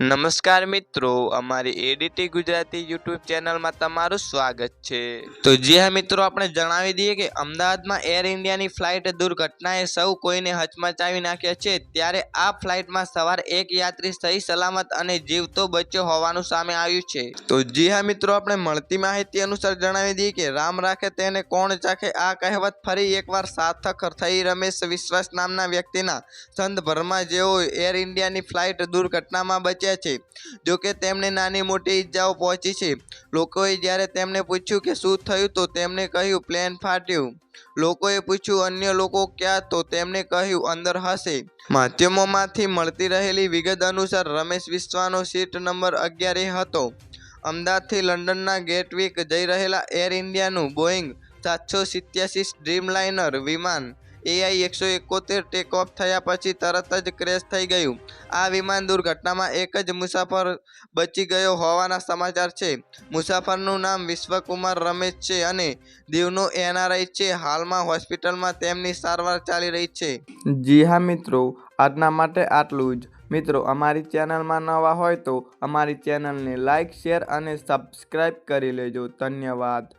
નમસ્કાર મિત્રો, અમારી એડીટી ગુજરાતી યુટ્યુબ ચેનલમાં તમારું સ્વાગત છે. તો જી હા મિત્રો, આપણે જણાવી દઈએ કે અમદાવાદમાં એર ઇન્ડિયાની ફ્લાઇટ દુર્ઘટનાએ સૌ કોઈને હચમચાવી નાખ્યા છે. ત્યારે આ ફ્લાઇટમાં સવાર એક યાત્રી સહી, સલામત અને જીવતો બચ્યો હોવાનું સામે આવ્યું છે. તો જી હા મિત્રો, આપણે મળતી માહિતી અનુસાર જણાવી દઈએ કે રામ રાખે તેને કોણ ચાખે? આ કહેવત ફરી એકવાર સાર્થક થઈ રમેશ વિશ્વાસ નામના વ્યક્તિના સંતભરમાં જેઓ એર ઇન્ડિયાની ફ્લાઇટ દુર્ઘટનામાં બચ્યા છે. જોકે તેમને નાની મોટી ઈજાઓ પહોંચી છે. લોકોએ જ્યારે તેમને પૂછ્યું કે શું થયું તો તેમણે કહ્યું, પ્લેન ફાટ્યું. લોકોએ પૂછ્યું, અન્ય લોકો ક્યાં? તો તેમણે કહ્યું, અંદર હશે. માધ્યમોમાંથી મળતી રહેલી વિગત અનુસાર રમેશ વિશ્વાનો સીટ નંબર અગિયારે હતો. અમદાવાદથી લંડનના ગેટવીક જઈ રહેલા એર ઇન્ડિયાનું બોઈંગ સાતસો સિત્યાસી ડ્રીમલાઇનર વિમાન એઆઈ એકસો એકોતેર ટેક ઓફ થયા પછી તરત જ ક્રેશ થઈ ગયું. આ વિમાન દુર્ઘટનામાં એક જ મુસાફર બચી ગયો હોવાના સમાચાર છે. મુસાફરનું નામ વિશ્વકુમાર રમેશ છે અને દીવનો એનઆરઆઈ છે. હાલમાં હોસ્પિટલમાં તેમની સારવાર ચાલી રહી છે. જી હા મિત્રો, આજના માટે આટલું જ. મિત્રો, અમારી ચેનલમાં નવા હોય તો અમારી ચેનલને લાઇક શેર અને સબસ્ક્રાઈબ કરી લેજો. ધન્યવાદ.